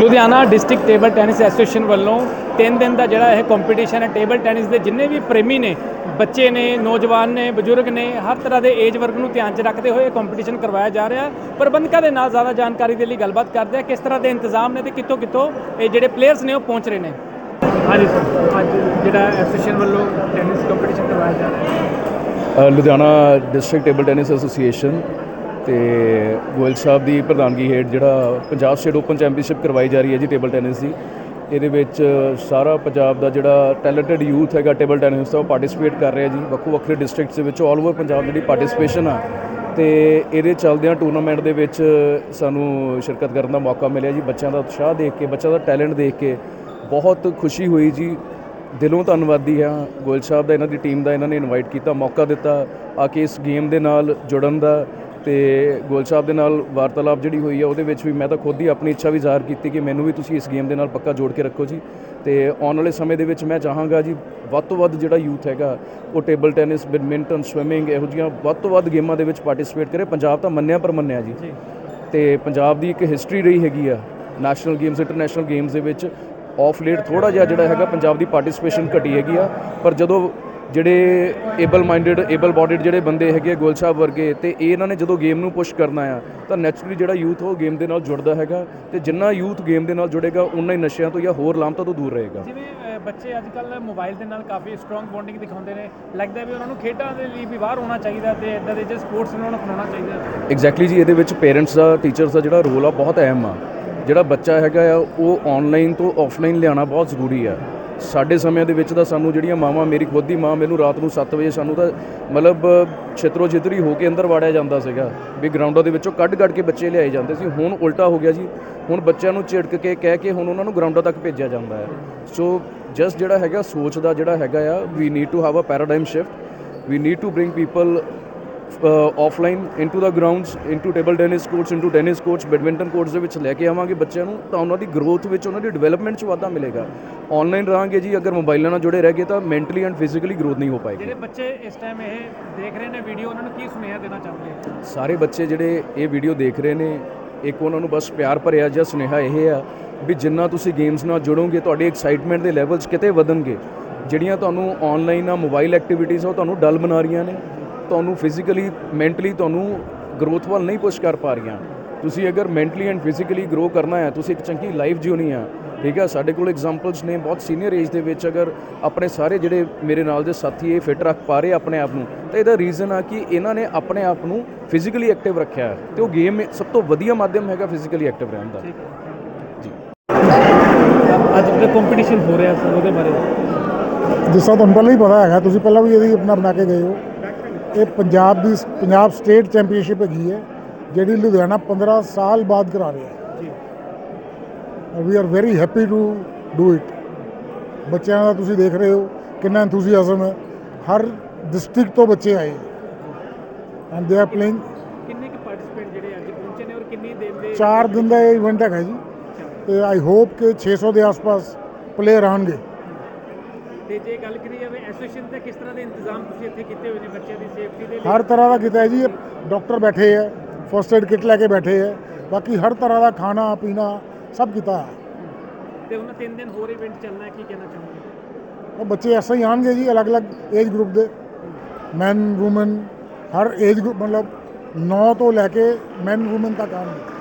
Ludhiana district table tennis association ਵੱਲੋਂ 3 ਦਿਨ ਦਾ ਜਿਹੜਾ ਇਹ ਕੰਪੀਟੀਸ਼ਨ ਹੈ ਟੇਬਲ ਟੈਨਿਸ ਦੇ ਜਿੰਨੇ ਵੀ ਪ੍ਰੇਮੀ ਨੇ ਬੱਚੇ ਨੇ ਨੌਜਵਾਨ ਨੇ ਬਜ਼ੁਰਗ ਨੇ ਹਰ ਤਰ੍ਹਾਂ ਦੇ ਏਜ ਵਰਗ ਨੂੰ ਧਿਆਨ 'ਚ ਰੱਖਦੇ ਹੋਏ ਇਹ ਕੰਪੀਟੀਸ਼ਨ ਕਰਵਾਇਆ ਜਾ ਰਿਹਾ ਹੈ। ਪ੍ਰਬੰਧਕਾਂ ਦੇ ਨਾਲ ਜ਼ਿਆਦਾ ਜਾਣਕਾਰੀ ਦੇ ਲਈ ਗੱਲਬਾਤ ਕਰਦੇ ਆ ਕਿਸ ਤਰ੍ਹਾਂ ਦੇ ਇੰਤਜ਼ਾਮ ਨੇ ਤੇ ਕਿੱਥੋਂ ਕਿੱਥੋਂ ਇਹ ਜਿਹੜੇ ਪਲੇਅਰਸ ਨੇ ਉਹ ਪਹੁੰਚ ਰਹੇ ਨੇ? ਹਾਂਜੀ ਸਰ ਅੱਜ ਜਿਹੜਾ ਐਸੋਸੀਏਸ਼ਨ ਵੱਲੋਂ ਟੈਨਿਸ ਕੰਪੀਟੀਸ਼ਨ ਕਰਵਾਇਆ ਜਾ ਰਿਹਾ ਹੈ। Ludhiana district table tennis association ਤੇ ਗੋਇਲ ਸਾਹਿਬ ਦੀ ਪ੍ਰਧਾਨਗੀ ਹੇਠ ਜਿਹੜਾ ਪੰਜਾਬ ਸਟੇਟ ਓਪਨ ਚੈਂਪੀਅਨਸ਼ਿਪ ਕਰਵਾਈ ਜਾ ਰਹੀ ਹੈ ਜੀ ਟੇਬਲ ਟੈਨਿਸ ਦੀ, ਇਹਦੇ ਵਿੱਚ ਸਾਰਾ ਪੰਜਾਬ ਦਾ ਜਿਹੜਾ ਟੈਲੈਂਟਡ ਯੂਥ ਹੈਗਾ ਟੇਬਲ ਟੈਨਿਸ ਦਾ ਉਹ ਪਾਰਟਿਸਿਪੇਟ ਕਰ ਰਿਹਾ ਜੀ ਵੱਖੋ ਵੱਖਰੇ ਡਿਸਟ੍ਰਿਕਟਸ ਦੇ ਵਿੱਚ ਆਲ ਓਵਰ ਪੰਜਾਬ ਜਿਹੜੀ ਪਾਰਟਿਸਿਪੇਸ਼ਨ ਆ, ਤੇ ਇਹਦੇ ਚੱਲਦਿਆਂ ਟੂਰਨਾਮੈਂਟ ਦੇ ਵਿੱਚ ਸਾਨੂੰ ਸ਼ਿਰਕਤ ਕਰਨ ਦਾ ਮੌਕਾ ਮਿਲਿਆ ਜੀ, ਬੱਚਿਆਂ ਦਾ ਉਤਸ਼ਾਹ ਦੇਖ ਕੇ, ਬੱਚਿਆਂ ਦਾ ਟੈਲੈਂਟ ਦੇਖ ਕੇ ਬਹੁਤ ਖੁਸ਼ੀ ਹੋਈ ਜੀ, ਦਿਲੋਂ ਧੰਨਵਾਦੀ ਹਾਂ, ਗੋਇਲ ਸਾਹਿਬ ਦਾ, ਇਹਨਾਂ ਦੀ ਟੀਮ ਦਾ ਇਹਨਾਂ ਨੇ ਇਨਵਾਈਟ ਕੀਤਾ, ਮੌਕਾ ਦਿੱਤਾ, ਆ ਕੇ ਇਸ ਗੇਮ ਦੇ ਨਾਲ ਜੁੜਨ ਦਾ ਤੇ ਗੋਇਲ ਸਾਹਿਬ ਦੇ ਨਾਲ ਵਾਰਤਾਲਾਪ ਜਿਹੜੀ ਹੋਈ ਹੈ ਉਹਦੇ ਵਿੱਚ ਵੀ ਮੈਂ ਤਾਂ ਖੁਦ ਹੀ ਆਪਣੀ ਇੱਛਾ ਵੀ ਜ਼ਾਹਰ ਕੀਤੀ ਕਿ ਮੈਨੂੰ ਵੀ ਤੁਸੀਂ ਇਸ ਗੇਮ ਦੇ ਨਾਲ ਪੱਕਾ ਜੋੜ ਕੇ ਰੱਖੋ ਜੀ। ਤੇ ਆਉਣ ਵਾਲੇ ਸਮੇਂ ਦੇ ਵਿੱਚ ਮੈਂ ਚਾਹਾਂਗਾ ਜੀ ਵੱਧ ਤੋਂ ਵੱਧ ਜਿਹੜਾ ਯੂਥ ਹੈਗਾ ਉਹ ਟੇਬਲ ਟੈਨਿਸ ਬੈਡਮਿੰਟਨ ਸਵਿਮਿੰਗ ਇਹੋ ਜਿਹੀਆਂ ਵੱਧ ਤੋਂ ਵੱਧ ਗੇਮਾਂ ਦੇ ਵਿੱਚ ਪਾਰਟਿਸਿਪੇਟ ਕਰੇ। ਪੰਜਾਬ ਤਾਂ ਮੰਨਿਆ ਪਰ ਮੰਨਿਆ ਜੀ। ਤੇ ਪੰਜਾਬ ਦੀ ਇੱਕ ਹਿਸਟਰੀ ਰਹੀ ਹੈਗੀ ਆ ਨੈਸ਼ਨਲ ਗੇਮਸ ਇੰਟਰਨੈਸ਼ਨਲ ਗੇਮਸ ਦੇ ਵਿੱਚ ਆਫ ਲੇਟ ਥੋੜਾ ਜਿਹਾ ਜਿਹੜਾ ਹੈਗਾ ਪੰਜਾਬ ਦੀ ਪਾਰਟਿਸਿਪੇਸ਼ਨ ਘਟੀ ਹੈਗੀ ਆ। ਪਰ ਜਦੋਂ ਜਿਹੜੇ ਏਬਲ ਮਾਈਂਡਡ ਏਬਲ ਬੋਡੀਡ ਜਿਹੜੇ ਬੰਦੇ ਹੈਗੇ ਆ, ਗੋਲ ਸਾਹਿਬ ਵਰਗੇ ਤੇ ਇਹ ਇਹਨਾਂ ਨੇ ਜਦੋਂ ਗੇਮ ਨੂੰ ਪੁਸ਼ ਕਰਨਾ ਆ ਤਾਂ ਨੈਚੁਰਲੀ ਜਿਹੜਾ ਯੂਥ ਉਹ ਗੇਮ ਦੇ ਨਾਲ ਜੁੜਦਾ ਹੈਗਾ ਤੇ ਜਿੰਨਾ ਯੂਥ ਗੇਮ ਦੇ ਨਾਲ ਜੁੜੇਗਾ ਉਨਾ ਹੀ ਨਸ਼ਿਆਂ ਤੋਂ ਜਾਂ ਹੋਰ ਲਾਮਤਾਂ ਤੋਂ ਦੂਰ ਰਹੇਗਾ। ਜਿਵੇਂ ਬੱਚੇ ਅੱਜ ਕੱਲ ਮੋਬਾਈਲ ਦੇ ਨਾਲ ਕਾਫੀ ਸਟਰੋਂਗ ਬੌਂਡਿੰਗ ਦਿਖਾਉਂਦੇ ਨੇ ਲੱਗਦਾ ਵੀ ਉਹਨਾਂ ਨੂੰ ਖੇਡਾਂ ਦੇ ਲਈ ਵੀ ਬਾਹਰ ਹੋਣਾ ਚਾਹੀਦਾ ਤੇ ਇਦਾਂ ਦੇ ਜੇ ਸਪੋਰਟਸ ਨੂੰ ਉਹਨਾਂ ਨੂੰ ਅਪਣਾਉਣਾ ਚਾਹੀਦਾ। ਐਗਜ਼ੈਕਟਲੀ ਜੀ ਇਹਦੇ ਵਿੱਚ ਪੇਰੈਂਟਸ ਦਾ ਟੀਚਰਸ ਦਾ ਜਿਹੜਾ ਰੋਲ ਆ ਬਹੁਤ ਅਹਿਮ ਆ। ਜਿਹੜਾ ਬੱਚਾ ਹੈਗਾ ਆ ਉਹ ਆਨਲਾਈਨ ਤੋਂ ਆਫਲਾਈਨ ਲਿਆਉਣਾ ਬਹੁਤ ਜ਼ਰੂਰੀ ਆ। ਸਾਡੇ ਸਮਿਆਂ ਦੇ ਵਿੱਚ ਤਾਂ ਸਾਨੂੰ ਜਿਹੜੀਆਂ ਮਾਵਾਂ, ਮੇਰੀ ਖੁਦ ਦੀ ਮਾਂ ਮੈਨੂੰ ਰਾਤ ਨੂੰ 7 ਵਜੇ ਸਾਨੂੰ ਤਾਂ ਮਤਲਬ ਛਿੱਤਰੋ ਛਿੱਤਰੀ ਹੋ ਕੇ ਅੰਦਰ ਵਾੜਿਆ ਜਾਂਦਾ ਸੀਗਾ ਵੀ ਗਰਾਊਂਡਾਂ ਦੇ ਵਿੱਚੋਂ ਕੱਢ ਕੱਢ ਕੇ ਬੱਚੇ ਲਿਆਏ ਜਾਂਦੇ ਸੀ। ਹੁਣ ਉਲਟਾ ਹੋ ਗਿਆ ਜੀ। ਹੁਣ ਬੱਚਿਆਂ ਨੂੰ ਝਿੜਕ ਕੇ, ਕਹਿ ਕੇ ਹੁਣ ਉਹਨਾਂ ਨੂੰ ਗਰਾਊਂਡਾਂ ਤੱਕ ਭੇਜਿਆ ਜਾਂਦਾ ਹੈ। ਸੋ ਜਸਟ ਜਿਹੜਾ ਹੈਗਾ ਸੋਚ ਦਾ ਜਿਹੜਾ ਹੈਗਾ ਆ we need to have a paradigm shift we need to bring people offline into the grounds into table tennis courts into tennis courts badminton courts ਦੇ ਵਿੱਚ ਲੈ ਕੇ ਆਵਾਂਗੇ ਬੱਚਿਆਂ ਨੂੰ ਤਾਂ ਉਹਨਾਂ ਦੀ ਗਰੋਥ ਵਿੱਚ ਉਹਨਾਂ ਦੀ ਡਿਵੈਲਪਮੈਂਟ 'ਚ ਵਾਧਾ ਮਿਲੇਗਾ। ਆਨਲਾਈਨ ਰਹਾਂਗੇ ਜੀ ਅਗਰ ਮੋਬਾਈਲਾਂ ਨਾਲ ਜੁੜੇ ਰਹਿ ਗਏ ਤਾਂ ਮੈਂਟਲੀ ਐਂਡ ਫਿਜ਼ੀਕਲੀ ਗਰੋਥ ਨਹੀਂ ਹੋ ਪਾਏਗੀ। ਜਿਹੜੇ ਬੱਚੇ ਇਸ ਟਾਈਮ ਇਹ ਦੇਖ ਰਹੇ ਨੇ ਵੀਡੀਓ ਉਹਨਾਂ ਨੂੰ ਕੀ ਸੁਨੇਹਾ ਦੇਣਾ ਚਾਹੁੰਦੇ ਆ ਸਾਰੇ ਬੱਚੇ ਜਿਹੜੇ ਇਹ ਵੀਡੀਓ ਦੇਖ ਰਹੇ ਨੇ ਇੱਕ ਉਹਨਾਂ ਨੂੰ ਬਸ ਪਿਆਰ ਭਰਿਆ ਜਿਹਾ ਸੁਨੇਹਾ ਇਹ ਆ ਵੀ ਜਿੰਨਾ ਤੁਸੀਂ ਗੇਮਸ ਨਾਲ ਜੁੜੋਗੇ ਤੁਹਾਡੇ ਐਕਸਾਈਟਮੈਂਟ ਦੇ ਲੈਵਲਸ ਕਿਤੇ ਵਧਣਗੇ। ਜਿਹੜੀਆਂ ਤੁਹਾਨੂੰ ਆਨਲਾਈਨ ਆ ਮੋਬਾਈਲ ਐਕਟੀਵਿਟੀਜ਼ ਉਹ ਤੁਹਾਨੂੰ ਡਲ ਬਣਾ ਰਹੀਆਂ ਨੇ। ਤੁਹਾਨੂੰ ਫਿਜ਼ੀਕਲੀ ਮੈਂਟਲੀ ਤੁਹਾਨੂੰ ਗਰੋਥ ਵੱਲ ਨਹੀਂ ਪੁਸ਼ ਕਰ ਪਾ ਰਹੀਆਂ। ਤੁਸੀਂ ਅਗਰ ਮੈਂਟਲੀ ਐਂਡ ਫਿਜ਼ੀਕਲੀ ਗਰੋ ਕਰਨਾ ਹੈ ਤੁਸੀਂ ਇੱਕ ਚੰਗੀ ਲਾਈਫ ਜਿਉਣੀ ਆ ਠੀਕ ਆ ਸਾਡੇ ਕੋਲ ਐਗਜ਼ਾਮਪਲਸ ਨੇ ਬਹੁਤ ਸੀਨੀਅਰ ਏਜ ਦੇ ਵਿੱਚ ਅਗਰ ਆਪਣੇ ਸਾਰੇ ਜਿਹੜੇ ਮੇਰੇ ਨਾਲ ਦੇ ਸਾਥੀ ਇਹ ਫਿਟ ਰੱਖ ਪਾ ਰਹੇ ਆਪਣੇ ਆਪ ਨੂੰ ਤਾਂ ਇਹਦਾ ਰੀਜ਼ਨ ਆ ਕਿ ਇਹਨਾਂ ਨੇ ਆਪਣੇ ਆਪ ਨੂੰ ਫਿਜ਼ੀਕਲੀ ਐਕਟਿਵ ਰੱਖਿਆ ਹੈ। ਤੇ ਉਹ ਗੇਮ ਸਭ ਤੋਂ ਵਧੀਆ ਮਾਧਿਅਮ ਹੈਗਾ ਫਿਜ਼ੀਕਲੀ ਐਕਟਿਵ ਰਹਿਣ ਦਾ। ਜੀ। ਅੱਜ ਜਿਹੜਾ ਕੰਪੀਟੀਸ਼ਨ ਹੋ ਰਿਹਾ ਸਰ ਉਹਦੇ ਬਾਰੇ। ਜਿਸ ਤਰ੍ਹਾਂ ਤੁਹਾਨੂੰ ਪਹਿਲਾਂ ਹੀ ਪਤਾ ਹੈਗਾ ਤੁਸੀਂ ਪਹਿਲਾਂ ਵੀ ਇਹਦੀ ਆਪਣਾ ਬਣਾ ਕੇ ਗਏ ਹੋ। ਇਹ ਪੰਜਾਬ ਦੀ ਪੰਜਾਬ ਸਟੇਟ ਚੈਂਪੀਅਨਸ਼ਿਪ ਹੈਗੀ ਹੈ ਜਿਹੜੀ ਲੁਧਿਆਣਾ 15 ਸਾਲ ਬਾਅਦ ਕਰਾ ਰਿਹਾ ਹੈ। ਜੀ। We are very happy to do it ਬੱਚਿਆਂ ਦਾ ਤੁਸੀਂ ਦੇਖ ਰਹੇ ਹੋ ਕਿੰਨਾ ਐਂਥੂਸੀਆਜ਼ਮ ਹੈ। ਹਰ ਡਿਸਟ੍ਰਿਕਟ ਤੋਂ ਬੱਚੇ ਆਏ ਐਂਡ ਦੇ ਆਰ ਪਲੇਇੰਗ ਕਿੰਨੇ ਕੁ ਪਾਰਟਿਸਪੇਟ ਜਿਹੜੇ ਅੱਜ ਪਹੁੰਚੇ ਨੇ ਔਰ ਕਿੰਨੀ ਦਿਨ ਦੇ 4 ਦਿਨ ਦਾ ਇਹ ਇਵੈਂਟ ਹੈਗਾ ਜੀ। ਤੇ ਆਈ ਹੋਪ ਕਿ 600 ਦੇ ਆਸ-ਪਾਸ ਪਲੇਅਰ ਆਣਗੇ ਤੇ ਜੇ ਗੱਲ ਕਰੀ ਜਾਵੇ ਐਸੋਸੀਏਸ਼ਨ ਦੇ ਕਿਸ ਤਰ੍ਹਾਂ ਦੇ ਇੰਤਜ਼ਾਮ ਤੁਸੀਂ ਇੱਥੇ ਕੀਤੇ ਹੋਏ ਨੇ ਬੱਚਿਆਂ ਦੀ ਸੇਫਟੀ ਦੇ ਲਈ? ਹਰ ਤਰ੍ਹਾਂ ਦਾ ਕੀਤਾ ਹੈ ਜੀ ਡਾਕਟਰ ਬੈਠੇ ਹੈ ਫਸਟ ਏਡ ਕਿਟ ਲੈ ਕੇ ਬੈਠੇ ਹੈ ਬਾਕੀ ਹਰ ਤਰ੍ਹਾਂ ਦਾ ਖਾਣਾ ਪੀਣਾ ਸਭ ਕੀਤਾ। ਹੈ ਤੇ ਉਹਨਾਂ ਤਿੰਨ ਦਿਨ ਹੋਰ ਇਵੈਂਟ ਚੱਲਣਾ ਹੈ ਕੀ ਕਹਿਣਾ ਚਾਹੋਗੇ? ਉਹ ਬੱਚੇ ਐਸੇ ਹੀ ਆਣਗੇ ਜੀ ਅਲੱਗ-ਅਲੱਗ ਏਜ ਗਰੁੱਪ ਦੇ। ਮੈਨ ਔਮਨ ਹਰ ਏਜ ਗਰੁੱਪ ਮਤਲਬ 9 ਤੋਂ ਲੈ ਕੇ ਮੈਨ ਔਮਨ ਤੱਕ ਆਣਗੇ